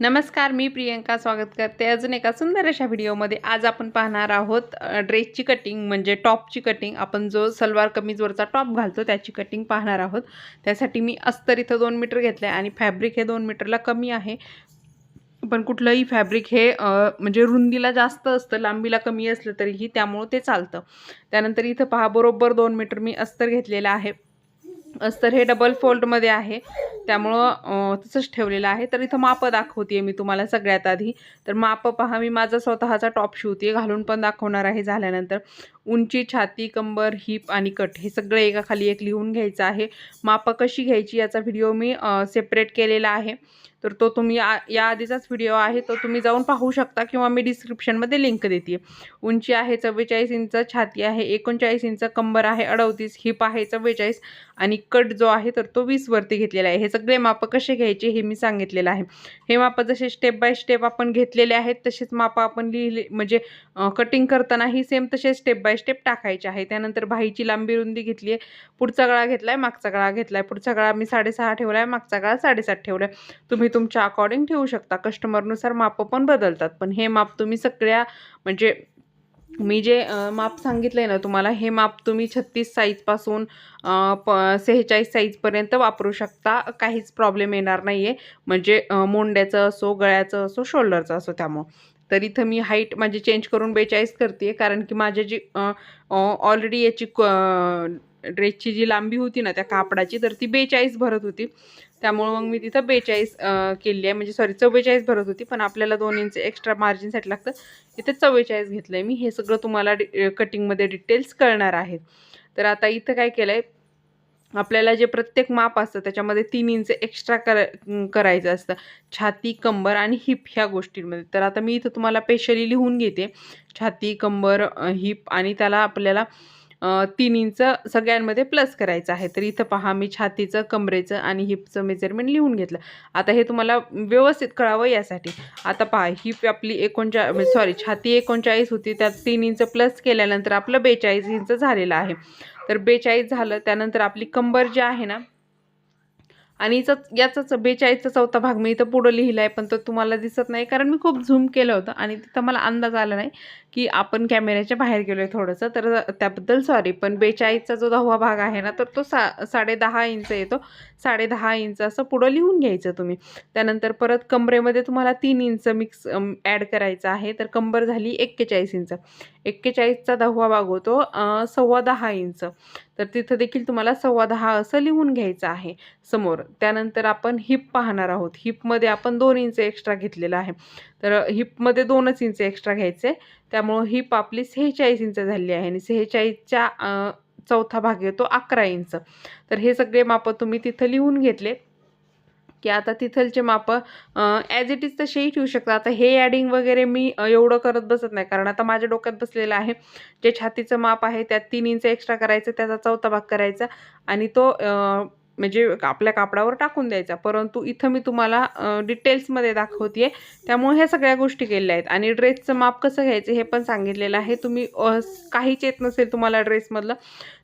नमस्कार मी प्रियंका स्वागत करते अजून एका सुंदर अशा व्हिडिओमध्ये. आज आपण पाहणार आहोत ड्रेसची कटिंग म्हणजे टॉपची कटिंग आपण जो सलवार कमीजवरचा टॉप घालतो त्याची कटिंग पाहणार आहोत. त्यासाठी मी अस्तर इथं दोन मीटर घेतलं आहे आणि फॅब्रिक हे दोन मीटरला कमी आहे. पण कुठलंही फॅब्रिक हे म्हणजे रुंदीला जास्त असतं लांबीला कमी असलं तरीही त्यामुळं ते चालतं. त्यानंतर इथं पहा बरोबर दोन मीटर मी अस्तर घेतलेलं आहे. अस्तर हे डबल फोल्डमध्ये आहे. त्यामुळं तसंच ठेवलेलं आहे. तर इथं मापं दाखवते मी तुम्हाला सगळ्यात आधी. तर मापं पहा मी माझा स्वतःचा टॉप शिवते घालून पण दाखवणार आहे झाल्यानंतर. उंची छाती कंबर हिप आणि कट हे सगळं एका खाली एक लिहून घ्यायचं आहे. मापं कशी घ्यायची याचा व्हिडिओ मी सेपरेट केलेला आहे. तर तो तुम्ही आ या आधीचाच व्हिडिओ आहे. तो तुम्ही जाऊन पाहू शकता किंवा मी डिस्क्रिप्शनमध्ये लिंक देते. उंची आहे चव्वेचाळीस इंच छाती आहे एकोणचाळीस इंच कंबर आहे अडवतीस हिप आहे चव्वेचाळीस आणि कट जो आहे तर तो वीसवरती घेतलेला आहे. हे सगळे मापं कसे घ्यायचे हे मी सांगितलेलं आहे. हे मापं जसे स्टेप बाय स्टेप आपण घेतलेले आहेत तसेच मापं आपण लिहिले म्हणजे कटिंग करतानाही सेम तसे स्टेप बाय स्टेप टाकायचे आहे. त्यानंतर बाहीची लांबी रुंदी घेतली आहे पुढचा गळा घेतला आहे मागचा गळा घेतला आहे पुढचा गळा मी साडेसहा ठेवला आहे मागचा गळा साडेसात ठेवला आहे तुम्ही तुमच्या अकॉर्डिंग ठेवू शकता. कस्टमरनुसार मापं पण बदलतात. पण हे माप तुम्ही सगळ्या म्हणजे मी जे माप सांगितलं आहे ना तुम्हाला हे माप तुम्ही छत्तीस साईजपासून प सेहेचाळीस साईजपर्यंत वापरू शकता. काहीच प्रॉब्लेम येणार नाही आहे म्हणजे मोंड्याचं असो गळ्याचं असो शोल्डरचं असो त्यामुळं. तर इथं मी हाईट माझी चेंज करून बेचाळीस करते कारण की माझ्या जी ऑलरेडी याची ड्रेसची जी लांबी होती ना त्या कापडाची तर ती बेचाळीस भरत होती. त्यामुळं मग मी तिथं बेचाळीस केली आहे. म्हणजे सॉरी चव्वेचाळीस भरत होती पण आपल्याला दोन इंच एक्स्ट्रा मार्जिनसाठी लागतं. इथे चव्वेचाळीस घेतलं आहे मी. हे सगळं तुम्हाला डि कटिंगमध्ये डिटेल्स कळणार आहेत. तर आता इथं काय केलं आहे आपल्याला जे प्रत्येक माप असतं त्याच्यामध्ये तीन इंच एक्स्ट्रा कर करायचं असतं. छाती कंबर आणि हिप ह्या गोष्टींमध्ये. तर आता मी इथं तुम्हाला स्पेशली लिहून घेते. छाती कंबर हिप आणि त्याला आपल्याला तीन इंच सगळ्यांमध्ये प्लस करायचं आहे. तर इथं पहा मी छातीचं कमरेचं आणि हिपचं मेजरमेंट लिहून घेतलं. आता हे तुम्हाला व्यवस्थित कळावं यासाठी. आता पहा हिप आपली एकोणचा सॉरी छाती एकोणचाळीस होती. त्यात तीन इंच प्लस केल्यानंतर आपलं बेचाळीस इंच झालेलं आहे. तर बेचाळीस झालं त्यानंतर आपली कंबर जी आहे ना आणि याचाच याचाच बेचाळीसचा चौथा भाग मी इथं पुढं लिहिला आहे पण तो तुम्हाला दिसत नाही. कारण मी खूप झूम केलं होतं आणि तिथं मला अंदाज आला नाही की आपण कॅमेऱ्याच्या बाहेर गेलो आहे थोडंसं. तर त्याबद्दल सॉरी पण बेचाळीसचा जो दहावा भाग आहे ना तर तो सा साडेदहा इंच येतो. साडेदहा इंच असं पुढं लिहून घ्यायचं तुम्ही. त्यानंतर परत कमरेमध्ये तुम्हाला तीन इंच मिक्स ॲड करायचं आहे. तर कंबर झाली एक्केचाळीस इंच. एक्केचाळीसचा दहावा भाग होतो सव्वा दहा इंच. तर तिथं देखील तुम्हाला सव्वा दहा असं लिहून घ्यायचं आहे. समोर त्यानंतर आपण हिप पाहणार आहोत. हिपमध्ये आपण दोन इंच एक्स्ट्रा घेतलेला आहे. तर हिपमध्ये दोनच इंच एक्स्ट्रा घ्यायचे. त्यामुळं हिप आपली सेहेचाळीस इंच झाली आहे आणि सेहेचाळीसच्या चौथा भाग येतो अकरा इंच तर हे सगळे मापं तुम्ही तिथं लिहून घेतले. की आता तिथलचे मापं ॲज इट इज तसेही ठेवू शकता आता हे ॲडिंग वगैरे मी एवढं करत बसत नाही. कारण आता माझ्या डोक्यात बसलेलं आहे जे छातीचं माप आहे त्यात तीन इंच एक्स्ट्रा करायचं त्याचा चौथा भाग करायचा आणि तो म्हणजे आपल्या कापडावर टाकून द्यायचा. परंतु इथं मी तुम्हाला डिटेल्समध्ये दाखवते त्यामुळे ह्या सगळ्या गोष्टी केलेल्या आहेत. आणि ड्रेसचं माप कसं घ्यायचं हे पण सांगितलेलं आहे. तुम्ही काहीच येत नसेल तुम्हाला ड्रेसमधलं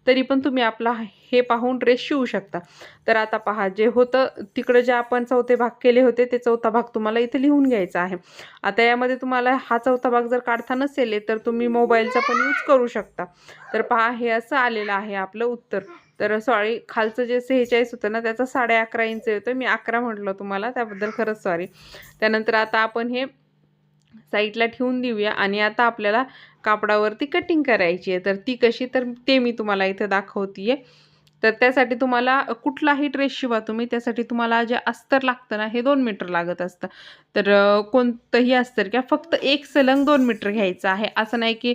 तरी पण तुम्ही आपला हे पाहून ड्रेस शिवू शकता. तर आता पहा जे होतं तिकडं जे आपण चौथे भाग केले होते ते चौथा भाग तुम्हाला इथे लिहून घ्यायचा आहे. आता यामध्ये तुम्हाला हा चौथा भाग जर काढता नसेल तर तुम्ही मोबाईलचा पण यूज करू शकता. तर पहा हे असं आलेलं आहे आपलं उत्तर. तर सॉरी खालचं जे सेहेचाळीस होतं ना त्याचा साडे अकरा इंच येतं मी अकरा म्हटलं तुम्हाला त्याबद्दल खरंच सॉरी त्यानंतर आता आपण हे साईडला ठेवून देऊया आणि आता आपल्याला कापडावरती कटिंग करायची आहे. तर ती कशी तर ते मी तुम्हाला इथं दाखवते तर त्यासाठी तुम्हाला कुठलाही ड्रेस शिवा तुम्ही. त्यासाठी तुम्हाला जे अस्तर लागतं ना हे दोन मीटर लागत असतं. तर कोणतंही असतं किंवा फक्त एक सलंग दोन मीटर घ्यायचं आहे. असं नाही की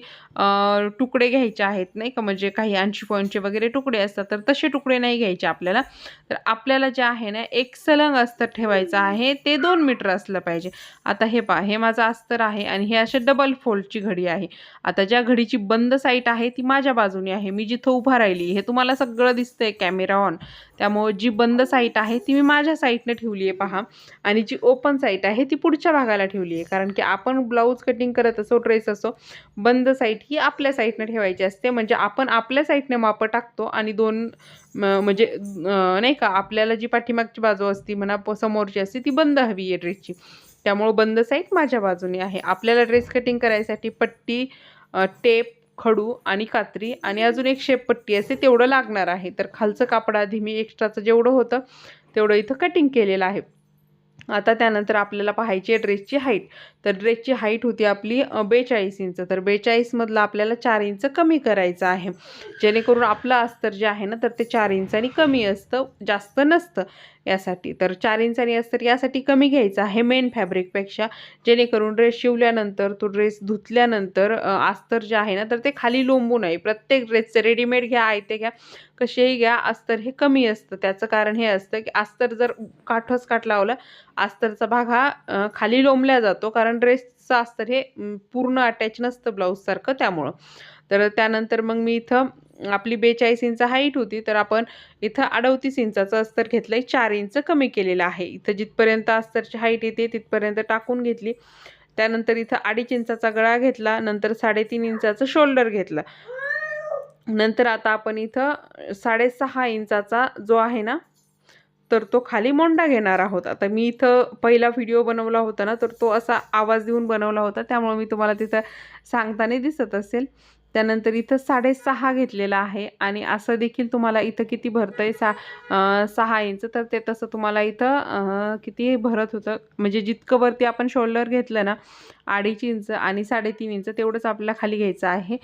तुकडे घ्यायचे आहेत नाही का? म्हणजे काही ऐंशी पॉईंटचे वगैरे तुकडे असतात तर तसे तुकडे नाही घ्यायचे आपल्याला. तर आपल्याला जे आहे ना एक सलंग अस्तर ठेवायचं आहे ते दोन मीटर असलं पाहिजे. आता हे पहा हे माझं अस्तर आहे आणि हे असे डबल फोल्डची घडी आहे. आता ज्या घडीची बंद साईट आहे ती माझ्या बाजूने आहे. मी जिथं उभा राहिली हे तुम्हाला सगळं दिसतंय कॅमेरा ऑन त्यामुळे जी बंद साईट आहे ती मी माझ्या साईटने ठेवली आहे पहा. आणि जी ओपन साईट आहे ती पुढच्या भागाला ठेवली आहे. कारण की आपण ब्लाऊज कटिंग करत असो ड्रेस असो बंद साईट ही आपल्या साईडनं ठेवायची असते. म्हणजे आपण आपल्या साईटने मापं टाकतो आणि दोन म- म्हणजे नाही का आपल्याला जी पाठीमागची बाजू असती म्हणा प- समोरची असते ती बंद हवी आहे ड्रेसची त्यामुळं बंद साईड माझ्या बाजूने आहे. आपल्याला ड्रेस कटिंग करायसाठी पट्टी टेप खडू आणि कात्री आणि अजून एक शेप पट्टी असते तेवढं लागणार आहे. तर खालचं कापड आधी मी एक्स्ट्राचं जेवढं होतं तेवढं इथं कटिंग केलेलं आहे. आता त्यानंतर आपल्याला पाहायची आहे ड्रेसची हाईट तर ड्रेसची हाईट होती आपली बेचाळीस इंच. तर बेचाळीसमधलं आपल्याला चार इंच कमी करायचं आहे. जेणेकरून आपलं अस्तर जे आहे ना तर ते चार इंचानी कमी असतं जास्त नसतं. यासाठी. तर चार इंचानी अस्तर यासाठी कमी घ्यायचं आहे मेन फॅब्रिकपेक्षा जेणेकरून ड्रेस शिवल्यानंतर तो ड्रेस धुतल्यानंतर अस्तर जे आहे ना तर ते खाली लोंबू नये प्रत्येक ड्रेसचं रेडीमेड घ्या आयते घ्या कसेही घ्या अस्तर हे कमी असतं. त्याचं कारण हे असतं की अस्तर जर काठच काठ लावलं अस्तरचा भाग हा खाली लोंबल्या जातो. कारण ड्रेसचं अस्तर हे पूर्ण अटॅच नसतं ब्लाऊजसारखं त्यामुळं. तर त्यानंतर मग मी इथं आपली बेचाळीस इंच हाईट होती तर आपण इथं अडवतीस इंचाचं अस्तर घेतलं आहे चार इंच कमी केलेलं आहे. इथं जिथपर्यंत अस्तरची हाईट येते तिथपर्यंत टाकून घेतली. त्यानंतर इथं अडीच इंचाचा गळा घेतला. नंतर साडेतीन इंचाचं शोल्डर घेतलं. नंतर आता आपण इथं साडेसहा इंचाचा जो आहे ना तर तो खाली मोंडा घेणार आहोत. आता मी इथं पहिला व्हिडिओ बनवला होता ना तर तो असा आवाज देऊन बनवला होता. त्यामुळे मी तुम्हाला तिथं सांगताना दिसत असेल. त्यानंतर इथं साडेसहा घेतलेला आहे आणि असं देखील तुम्हाला इथं किती भरतं आहे सा सहा इंच. तर ते तसं तुम्हाला इथं किती भरत होतं? म्हणजे जितकं वरती आपण शोल्डर घेतलं ना अडीच इंच आणि साडेतीन इंच तेवढंच आपल्याला खाली घ्यायचं आहे.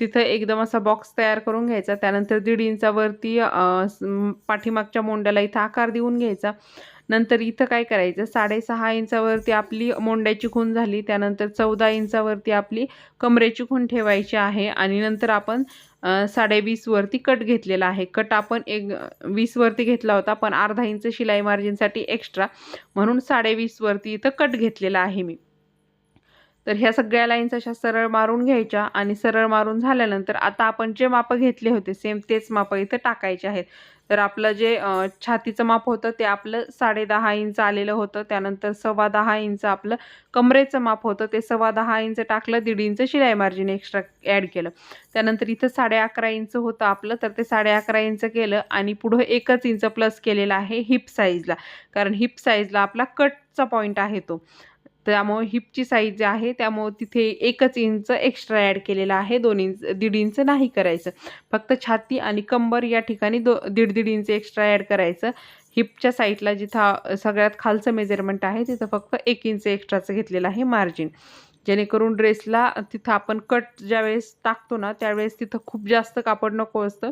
तिथं एकदम असा बॉक्स तयार करून घ्यायचा. त्यानंतर दीड इंचावरती पाठीमागच्या मोंड्याला इथं आकार देऊन घ्यायचा. नंतर इथं काय करायचं? साडेसहा इंचावरती आपली मोंड्याची खूण झाली त्यानंतर चौदा इंचावरती आपली कमरेची खूण ठेवायची आहे आणि नंतर आपण साडेवीसवरती कट घेतलेला आहे. कट आपण एक वीसवरती घेतला होता पण अर्धा इंच शिलाई मार्जिनसाठी एक्स्ट्रा म्हणून साडेवीसवरती इथं कट घेतलेला आहे मी. तर ह्या सगळ्या लाईन्स अशा सरळ मारून घ्यायच्या आणि सरळ मारून झाल्यानंतर आता आपण जे मापं घेतले होते सेम तेच मापं इथं टाकायचे आहेत. तर आपलं जे छातीचं माप होतं ते आपलं साडे दहा इंच आलेलं होतं. त्यानंतर सव्वा दहा इंच आपलं कमरेचं माप होतं. ते सव्वा दहा इंच टाकलं दीड इंच शिलाई मार्जिन एक्स्ट्रा ॲड केलं. त्यानंतर इथं साडे अकरा इंच होतं आपलं तर ते साडे अकरा इंच केलं आणि पुढं एकच इंच प्लस केलेलं आहे हिप साईजला. कारण हिप साईजला आपला कटचा पॉईंट आहे तो. त्यामुळं हिपची साईज जी आहे त्यामुळं तिथे एकच इंच एक्स्ट्रा ॲड केलेला आहे दोन इंच दीड इंच नाही करायचं. फक्त छाती आणि कंबर या ठिकाणी दो दीड दीड इंच एक्स्ट्रा ॲड करायचं. हिपच्या साईडला जिथं सगळ्यात खालचं मेजरमेंट आहे तिथं फक्त एक इंच एक्स्ट्राचं घेतलेलं आहे मार्जिन जेणेकरून ड्रेसला तिथं आपण कट ज्यावेळेस टाकतो ना त्यावेळेस तिथं खूप जास्त कापड नको असतं.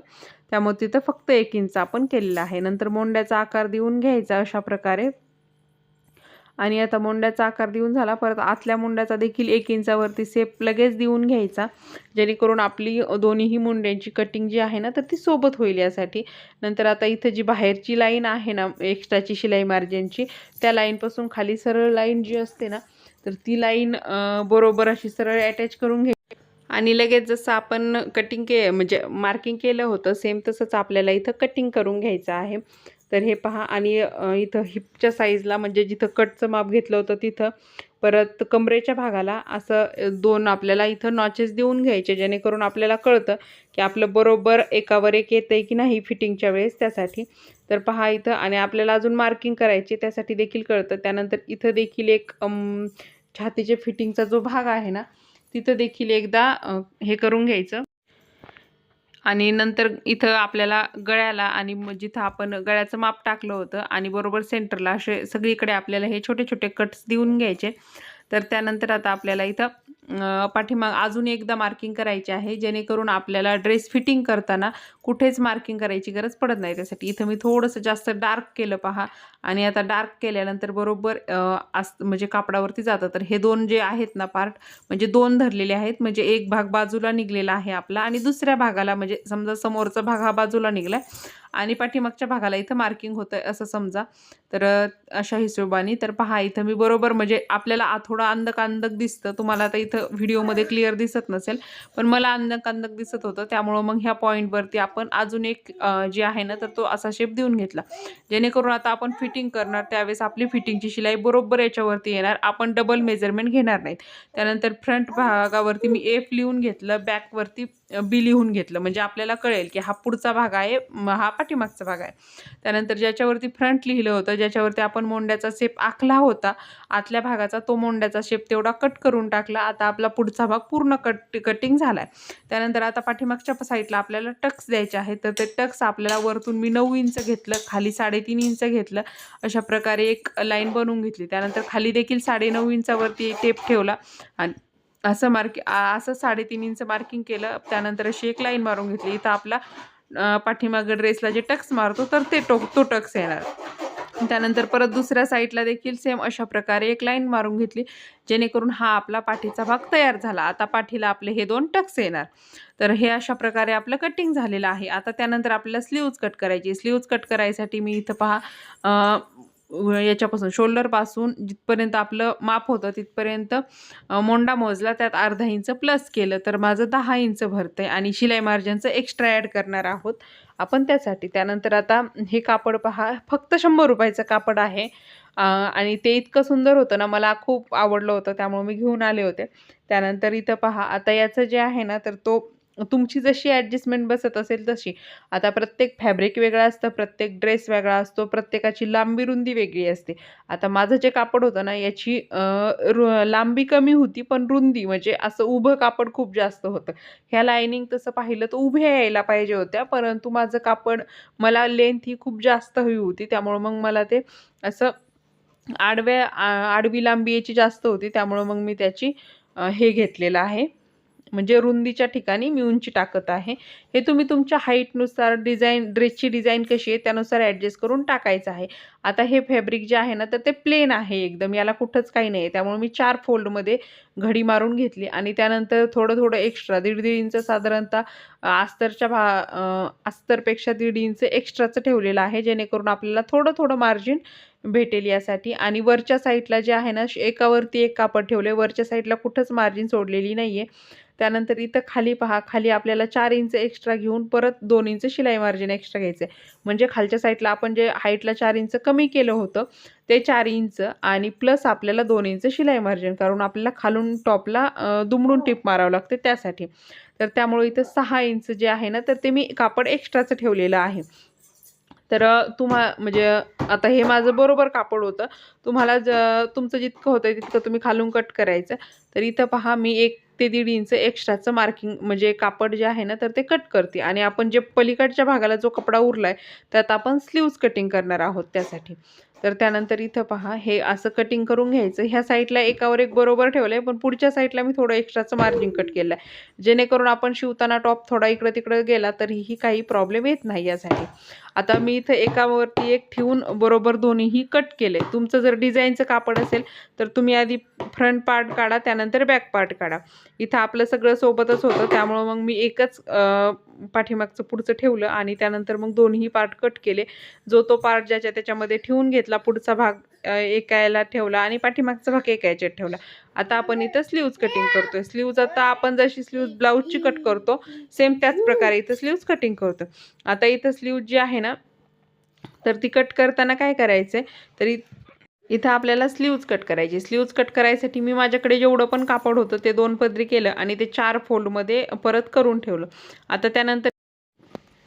त्यामुळे तिथं फक्त एक इंच आपण केलेलं आहे. नंतर मोंड्याचा आकार देऊन घ्यायचा अशा प्रकारे. आणि आता मोंड्याचा आकार देऊन झाला. परत आतल्या मुंड्याचा देखील एक इंचावरती सेप लगेच देऊन घ्यायचा. जेणेकरून आपली दोन्हीही मुंड्यांची कटिंग जी आहे ना तर ती सोबत होईल यासाठी. नंतर आता इथं जी बाहेरची लाईन आहे ना एक्स्ट्राची शिलाई मार्जिनची त्या लाईनपासून खाली सरळ लाईन जी असते ना तर ती लाईन बरोबर अशी सरळ अटॅच करून घे. आणि लगेच जसं आपण कटिंग के म्हणजे मार्किंग केलं होतं सेम तसंच आपल्याला इथं कटिंग करून घ्यायचं आहे. तर हे पहा आणि इथं हिपच्या साईजला म्हणजे जिथं कटचं माप घेतलं होतं तिथं परत कमरेच्या भागाला असं दोन आपल्याला इथं नॉचेस देऊन घ्यायचे जेणेकरून आपल्याला कळतं की आपलं बरोबर एकावर एक येतं आहे की नाही फिटिंगच्या वेळेस त्यासाठी. तर पहा इथं आणि आपल्याला अजून मार्किंग करायची त्यासाठी देखील कळतं. त्यानंतर इथं देखील एक छातीच्या छातीचे फिटिंगचा जो भाग आहे ना तिथं देखील एकदा हे करून घ्यायचं. आणि नंतर इथं आपल्याला गळ्याला आणि मग जिथं आपण गळ्याचं माप टाकलं होतं आणि बरोबर सेंटरला असे सगळीकडे आपल्याला हे छोटे छोटे कट्स देऊन घ्यायचे. तर त्यानंतर आता आपल्याला इथं पाठीमाग अजून एकदा मार्किंग करायची आहे. जेणेकरून आपल्याला ड्रेस फिटिंग करताना कुठेच मार्किंग करायची गरज पडत नाही. त्यासाठी इथं मी थोडंसं जास्त डार्क केलं पहा. आणि आता डार्क केल्यानंतर बरोबर अस आस म्हणजे कापडावरती जातं. तर हे दोन जे आहेत ना पार्ट म्हणजे दोन धरलेले आहेत. म्हणजे एक भाग बाजूला निघलेला आहे आपला आणि दुसऱ्या भागाला म्हणजे समजा समोरचा भाग हा बाजूला निघला आणि पाठीमागच्या भागाला इथं मार्किंग होतं असं समजा. तर अशा हिशोबाने. तर पहा इथं मी बरोबर म्हणजे आपल्याला आ- थोडं अंधक अंधक दिसतं. तुम्हाला आता इथं व्हिडिओमध्ये क्लिअर दिसत नसेल पण मला अंधक अंधक दिसत होतं. त्यामुळं मग ह्या पॉईंटवरती आपण अजून एक जे आहे ना तर तो असा शेप देऊन घेतला. जेणेकरून आता आपण फिटिंग करणार त्यावेळेस आपली फिटिंगची शिलाई बरोबर याच्यावरती येणार. आपण डबल मेजरमेंट घेणार नाहीत. त्यानंतर फ्रंट भागावरती मी एफ लिहून घेतलं बॅकवरती बी लिहून घेतलं. म्हणजे आपल्याला कळेल की हा पुढचा भाग आहे म हा पाठीमागचा भाग आहे. त्यानंतर ज्याच्यावरती फ्रंट लिहिलं होतं ज्याच्यावरती आपण मोंड्याचा शेप आखला होता आतल्या भागाचा तो मोंड्याचा शेप तेवढा कट करून टाकला. आता आपला पुढचा भाग पूर्ण कट कटिंग झाला आहे त्यानंतर आता पाठीमागच्या साईडला आपल्याला टक्स द्यायचे आहेत. तर ते टक्स आपल्याला वरतून मी नऊ इंच घेतलं खाली साडेतीन इंच घेतलं. अशा प्रकारे एक लाईन बनवून घेतली. त्यानंतर खाली देखील साडेनऊ इंचावरती टेप ठेवला. आणि असं मार्क असं साडेतीन इंच मार्किंग केलं. त्यानंतर अशी एक लाईन मारून घेतली. इथं आपला पाठीमागं ड्रेसला जे टक्स मारतो तर ते टो तो टक्स येणार. त्यानंतर परत दुसऱ्या साईडला देखील सेम अशा प्रकारे एक लाईन मारून घेतली जेणेकरून हा आपला पाठीचा भाग तयार झाला. आता पाठीला आपले हे दोन टक्स येणार. तर हे अशा प्रकारे आपलं कटिंग झालेलं आहे. आता त्यानंतर आपल्याला स्लीव्ज कट करायची स्लीव्ज कट करायसाठी मी इथं पहा याच्यापासून शोल्डरपासून जिथपर्यंत आपलं माप होतं तिथपर्यंत मोंडा मोजला त्यात अर्धा इंच प्लस केलं. तर माझं दहा इंच भरतं आहे आणि शिलाई मार्जिनचं एक्स्ट्रा ॲड करणार आहोत आपण त्यासाठी. त्यानंतर आता हे कापड पहा फक्त शंभर रुपयाचं कापड आहे. आणि ते इतकं सुंदर होतं ना मला खूप आवडलं होतं त्यामुळे मी घेऊन आले होते. त्यानंतर इथं पहा आता याचं जे आहे ना तर तो तुमची जशी ॲडजस्टमेंट बसत असेल तशी. आता प्रत्येक फॅब्रिक वेगळा असतं प्रत्येक ड्रेस वेगळा असतो प्रत्येकाची लांबी रुंदी वेगळी असते. आता माझं जे कापड होतं ना याची रु लांबी कमी होती पण रुंदी म्हणजे असं उभं कापड खूप जास्त होतं. ह्या लायनिंग तसं पाहिलं तर उभ्या यायला पाहिजे होत्या परंतु माझं कापड मला लेंथ ही खूप जास्त हवी होती त्यामुळं मग मला ते असं आडव्या आ- आडवी लांबी याची जास्त होती त्यामुळं मग मी त्याची हे घेतलेलं आहे. म्हणजे रुंदीच्या ठिकाणी मी उंची टाकत आहे. हे तुम्ही तुमच्या हाईटनुसार डिझाईन ड्रेसची डिझाईन कशी आहे त्यानुसार ॲडजस्ट करून टाकायचं आहे. आता हे फॅब्रिक जे आहे ना तर ते प्लेन आहे एकदम याला कुठंच काही नाही आहे. त्यामुळे मी चार फोल्डमध्ये घडी मारून घेतली आणि त्यानंतर थोडं थोडं एक्स्ट्रा दीड दीड इंच साधारणतः अस्तरच्या भा अस्तरपेक्षा दीड इंच एक्स्ट्राचं ठेवलेलं आहे जेणेकरून आपल्याला थोडं थोडं मार्जिन भेटेल यासाठी. आणि वरच्या साईडला जे आहे ना एकावरती एक कापड ठेवलं आहे वरच्या साईडला कुठंच मार्जिन सोडलेली नाही आहे त्यानंतर इथं खाली पहा. खाली आपल्याला चार इंच एक्स्ट्रा घेऊन परत दोन इंच शिलाई मार्जिन एक्स्ट्रा घ्यायचं आहे म्हणजे खालच्या साईडला आपण जे हाईटला चार इंच कमी केलं होतं ते चार इंच आणि प्लस आपल्याला दोन इंच शिलाई मार्जिन कारण आपल्याला खालून टॉपला दुमडून टिप मारावं लागते त्यासाठी. तर त्यामुळे इथं सहा इंच जे आहे ना तर ते मी कापड एक्स्ट्राचं ठेवलेलं आहे. तर तुम्हा म्हणजे आता हे माझं बरोबर कापड होतं. तुम्हाला ज तुमचं जितकं होतं तितकं तुम्ही खालून कट करायचं. तर इथं पहा मी एक ते दीड इंच एक्स्ट्राचं मार्किंग म्हणजे कापड जे आहे ना तर ते कट करते. आणि आपण जे पलीकडच्या भागाला जो कपडा उरला आहे त्यात आपण स्लीव्ज कटिंग करणार आहोत त्यासाठी. तर त्यानंतर इथं पहा हे असं कटिंग करून घ्यायचं. ह्या साईडला एकावर एक बरोबर ठेवलं आहे पण पुढच्या साईडला मी थोडं एक्स्ट्राचं मार्जिन कट केलं आहे जेणेकरून आपण शिवताना टॉप थोडा इकडं तिकडं गेला तरीही काही प्रॉब्लेम येत नाही यासाठी. आता मी इथं एकावरती एक ठेवून बरोबर दोन्हीही कट केले. तुमचं जर डिझाईनचं कापड असेल तर तुम्ही आधी फ्रंट पार्ट काढा त्यानंतर बॅक पार्ट काढा. इथं आपलं सगळं सोबतच होतं त्यामुळं मग मी एकच पाठीमागचं पुढचं ठेवलं आणि त्यानंतर मग दोन्ही पार्ट कट केले. जो तो पार्ट ज्याच्या त्याच्यामध्ये ठेवून घेतला पुढचा भाग एकायला ठेवला आणि पाठीमागचा भाग एका याच्यात ठेवला. आता आपण इथं स्लीव्ज कटिंग करतोय. स्लीव्ज आता आपण जशी स्लीव्ज ब्लाऊजची कट करतो सेम त्याच प्रकारे इथं स्लीव्ज कटिंग करतो. आता इथं स्लीव्ज जी आहे ना तर ती कट करताना काय करायचं आहे तरी इथं आपल्याला स्लीव्ज कट करायची. स्लीव्ज कट करायसाठी मी माझ्याकडे जेवढं पण कापड होतं ते दोन पदरी केलं आणि ते चार फोल्डमध्ये परत करून ठेवलं. आता त्यानंतर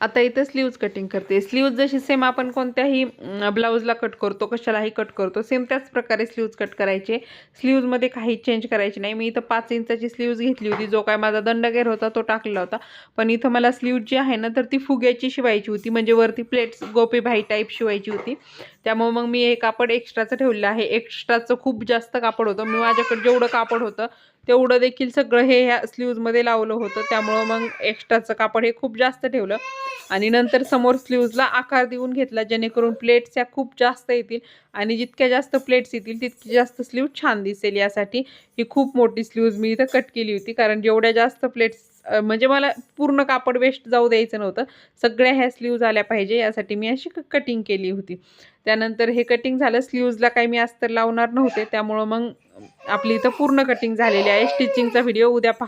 आता इथं स्लीव्ज कटिंग करते. स्लीव्ज जशी सेम आपण कोणत्याही ब्लाऊजला कट करतो कशालाही कट करतो सेम त्याच प्रकारे स्लीव्ज कट करायचे. स्लीव्जमध्ये काही चेंज करायचे नाही. मी इथं पाच इंचाची स्लीव्ज घेतली होती. जो काय माझा दंडगेर होता तो टाकला होता. पण इथं मला स्लीव्ज जी आहे ना तर ती फुग्याची शिवायची होती. म्हणजे वरती प्लेट्स गोपीभाई टाईप शिवायची होती. त्यामुळे मग मी हे कापड एक्स्ट्राचं ठेवलेलं आहे. एक्स्ट्राचं खूप जास्त कापड होतं. मी माझ्याकडे जेवढं कापड होतं तेवढं देखील सगळं हे ह्या स्लीव्जमध्ये लावलं होतं. त्यामुळं मग एक्स्ट्राचं कापड हे खूप जास्त ठेवलं. आणि नंतर समोर स्लीव्जला आकार देऊन घेतला जेणेकरून प्लेट्स ह्या खूप जास्त येतील. आणि जितक्या जास्त प्लेट्स येतील तितकी जास्त स्लीव छान दिसेल. यासाठी ही खूप मोठी स्लीव्ज मी इथं कट केली होती. कारण जेवढ्या जास्त प्लेट्स म्हणजे मला पूर्ण कापड वेस्ट जाऊ द्यायचं नव्हतं. सगळ्या ह्या स्लीव्ज आल्या पाहिजे यासाठी मी अशी कटिंग केली होती. त्यानंतर हे कटिंग झालं स्लीव्जला काही मी अस्तर लावणार नव्हते. त्यामुळं मग आपली इथं पूर्ण कटिंग झालेली आहे. स्टिचिंगचा व्हिडिओ उद्या पहा.